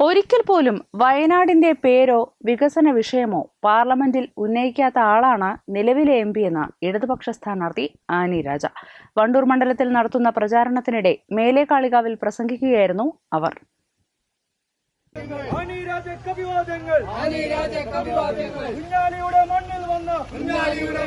ഒരിക്കൽ പോലും വയനാടിന്റെ പേരോ വികസന വിഷയമോ പാർലമെന്റിൽ ഉന്നയിക്കാത്ത ആളാണ് നിലവിലെ എം പി എന്ന ഇടതുപക്ഷ സ്ഥാനാർത്ഥി ആനി രാജ. വണ്ടൂർ മണ്ഡലത്തിൽ നടത്തുന്ന പ്രചാരണത്തിനിടെ മേലേക്കാളികാവിൽ പ്രസംഗിക്കുകയായിരുന്നു അവർ. ഇവിടെ കവിവാദങ്ങൾ കുഞ്ഞാലിയുടെ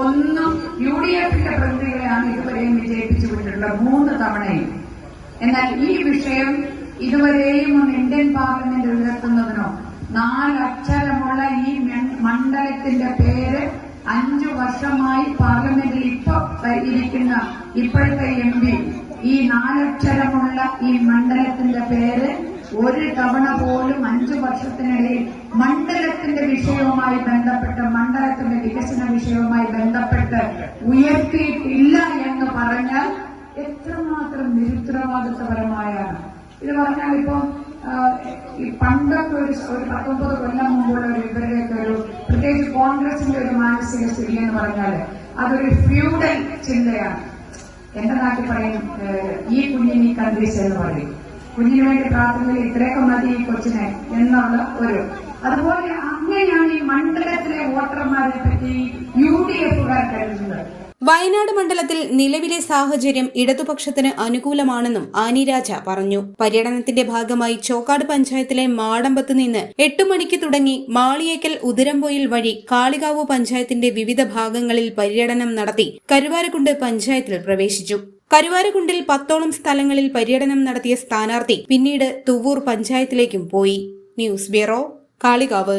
ഒന്നും യു ഡി എഫിന്റെ പ്രതിനിധികളെയാണ് ഇതുവരെയും വിജയിപ്പിച്ചു മൂന്ന് തവണയും. എന്നാൽ ഈ വിഷയം ഇതുവരെയും ഒന്ന് ഇന്ത്യൻ പാർലമെന്റ് ഉയർത്തുന്നതിനോ നാലക്ഷരമുള്ള ഈ മണ്ഡലത്തിന്റെ പേര് അഞ്ചു വർഷമായി പാർലമെന്റിൽ ഇപ്പൊ ഇരിക്കുന്ന ഇപ്പോഴത്തെ എം പി ഈ നാലക്ഷരമുള്ള ഈ മണ്ഡലത്തിന്റെ പേര് ഒരു തവണ പോലും അഞ്ചു വർഷത്തിനിടയിൽ മണ്ഡലത്തിന്റെ വിഷയവുമായി ബന്ധപ്പെട്ട് മണ്ഡലത്തിന്റെ വികസന വിഷയവുമായി ബന്ധപ്പെട്ട് ഉയർത്തിയിട്ടില്ല എന്ന് പറഞ്ഞാൽ എത്രമാത്രം നിരുത്തരവാദിത്വപരമായാണ് ഇത് പറഞ്ഞാൽ ഇപ്പോ പണ്ടൊക്കെ ഒരു ഒരു പത്തൊമ്പത് കൊല്ലം മുമ്പുള്ള ഒരു ഇവരുടെയൊക്കെ ഒരു പ്രത്യേകിച്ച് കോൺഗ്രസിന്റെ ഒരു മാനസിക സ്ഥിതി എന്ന് പറഞ്ഞാൽ അതൊരു ഫ്യൂഡൽ ചിന്തയാണ്. എന്റെ നാട്ടിൽ പറയും ഈ കുഞ്ഞിനി ഈ കൺട്രീസ് എന്ന് പറയും. കുഞ്ഞിന് വേണ്ടി പ്രാർത്ഥനയിൽ ഇത്രയൊക്കെ മതി ഈ കൊച്ചിനെ എന്നുള്ള ഒരു. അതുപോലെ അങ്ങനെയാണ് ഈ മണ്ഡലത്തിലെ വോട്ടർമാരെ പറ്റി യു ഡി എഫുകാർ കരുതുന്നത്. വയനാട് മണ്ഡലത്തിൽ നിലവിലെ സാഹചര്യം ഇടതുപക്ഷത്തിന് അനുകൂലമാണെന്നും ആനി രാജ പറഞ്ഞു. പര്യടനത്തിന്റെ ഭാഗമായി ചോക്കാട് പഞ്ചായത്തിലെ മാടമ്പത്ത് നിന്ന് എട്ടു മണിക്ക് തുടങ്ങി മാളിയേക്കൽ ഉദരംപൊയിൽ വഴി കാളികാവ് പഞ്ചായത്തിന്റെ വിവിധ ഭാഗങ്ങളിൽ പര്യടനം നടത്തി കരുവാരക്കുണ്ട് പഞ്ചായത്തിൽ പ്രവേശിച്ചു. കരുവാരക്കുണ്ടിൽ പത്തോളം സ്ഥലങ്ങളിൽ പര്യടനം നടത്തിയ സ്ഥാനാർത്ഥി പിന്നീട് തുവൂർ പഞ്ചായത്തിലേക്കും പോയി. News bureau Kalikavu.